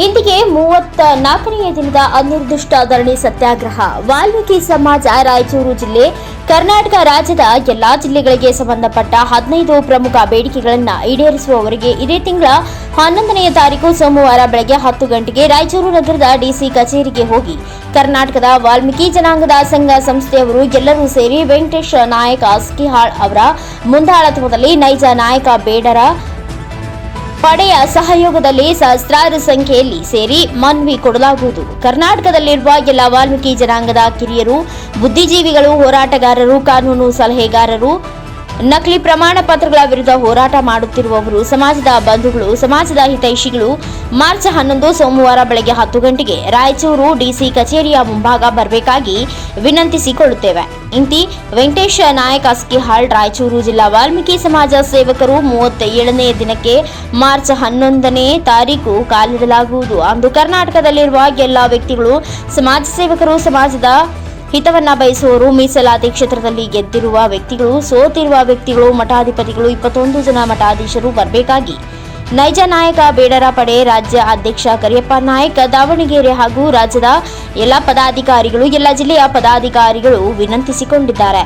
ಇಂದಿಗೆ ಮೂವತ್ತ ನಾಲ್ಕನೆಯ ದಿನದ ಅನಿರ್ದಿಷ್ಟ ಧರಣಿ ಸತ್ಯಾಗ್ರಹ. ವಾಲ್ಮೀಕಿ ಸಮಾಜ, ರಾಯಚೂರು ಜಿಲ್ಲೆ, ಕರ್ನಾಟಕ ರಾಜ್ಯದ ಎಲ್ಲಾ ಜಿಲ್ಲೆಗಳಿಗೆ ಸಂಬಂಧಪಟ್ಟ ಹದಿನೈದು ಪ್ರಮುಖ ಬೇಡಿಕೆಗಳನ್ನು ಈಡೇರಿಸುವವರೆಗೆ ಇದೇ ತಿಂಗಳ ಹನ್ನೊಂದನೆಯ ತಾರೀಕು ಸೋಮವಾರ ಬೆಳಗ್ಗೆ ಹತ್ತು ಗಂಟೆಗೆ ರಾಯಚೂರು ನಗರದ ಡಿಸಿ ಕಚೇರಿಗೆ ಹೋಗಿ ಕರ್ನಾಟಕದ ವಾಲ್ಮೀಕಿ ಜನಾಂಗದ ಸಂಘ ಸಂಸ್ಥೆಯವರು ಎಲ್ಲರೂ ಸೇರಿ ವೆಂಕಟೇಶ್ ನಾಯಕ ಅಸ್ಕಿಹಾಳ್ ಅವರ ಮುಂದಾಳತ್ವದಲ್ಲಿ ನೈಜ ನಾಯಕ ಬೇಡರ ಪಡೆಯ ಸಹಯೋಗದಲ್ಲಿ ಸಹಸ್ರಾರು ಸಂಖ್ಯೆಯಲ್ಲಿ ಸೇರಿ ಮನವಿ ಕೊಡಲಾಗುವುದು. ಕರ್ನಾಟಕದಲ್ಲಿರುವ ಎಲ್ಲ ವಾಲ್ಮೀಕಿ ಜನಾಂಗದ ಕಿರಿಯರು, ಬುದ್ಧಿಜೀವಿಗಳು, ಹೋರಾಟಗಾರರು, ಕಾನೂನು ಸಲಹೆಗಾರರು ನಕಲಿ ಪ್ರಮಾಣ ಪತ್ರಗಳ ವಿರುದ್ಧ ಹೋರಾಟ ಮಾಡುತ್ತಿರುವವರು, ಸಮಾಜದ ಬಂಧುಗಳು, ಸಮಾಜದ ಹಿತೈಷಿಗಳು, ಮಾರ್ಚ್ ಹನ್ನೊಂದು ಸೋಮವಾರ ಬೆಳಗ್ಗೆ ಹತ್ತು ಗಂಟೆಗೆ ರಾಯಚೂರು ಡಿಸಿ ಕಚೇರಿಯ ಮುಂಭಾಗ ಬರಬೇಕಾಗಿ ವಿನಂತಿಸಿಕೊಳ್ಳುತ್ತೇವೆ. ಇಂತಿ, ವೆಂಕಟೇಶ ನಾಯಕ್ ಅಸ್ಕಿಹಾಳ್ ರಾಯಚೂರು ಜಿಲ್ಲಾ ವಾಲ್ಮೀಕಿ ಸಮಾಜ ಸೇವಕರು ಮೂವತ್ತ ಏಳನೇ ದಿನಕ್ಕೆ ಮಾರ್ಚ್ ಹನ್ನೊಂದನೇ ತಾರೀಕು ಕಾಲಿಡಲಾಗುವುದು. ಅಂದು ಕರ್ನಾಟಕದಲ್ಲಿರುವ ಎಲ್ಲ ವ್ಯಕ್ತಿಗಳು, ಸಮಾಜ ಸೇವಕರು, ಸಮಾಜದ ಹಿತವನ್ನ ಬಯಸುವವರು ಮೀಸಲಾತಿ ಕ್ಷೇತ್ರದಲ್ಲಿ ಗೆದ್ದಿರುವ ವ್ಯಕ್ತಿಗಳು, ಸೋತಿರುವ ವ್ಯಕ್ತಿಗಳು, ಮಠಾಧಿಪತಿಗಳು, ಇಪ್ಪತ್ತೊಂದು ಜನ ಮಠಾಧೀಶರು ಬರಬೇಕಾಗಿ. ನೈಜ ನಾಯಕ ಬೇಡರ ಪಡೆ ರಾಜ್ಯ ಅಧ್ಯಕ್ಷ ಕರಿಯಪ್ಪ ನಾಯಕ, ದಾವಣಗೆರೆ ಹಾಗೂ ರಾಜ್ಯದ ಎಲ್ಲ ಪದಾಧಿಕಾರಿಗಳು, ಎಲ್ಲ ಜಿಲ್ಲೆಯ ಪದಾಧಿಕಾರಿಗಳು ವಿನಂತಿಸಿಕೊಂಡಿದ್ದಾರೆ.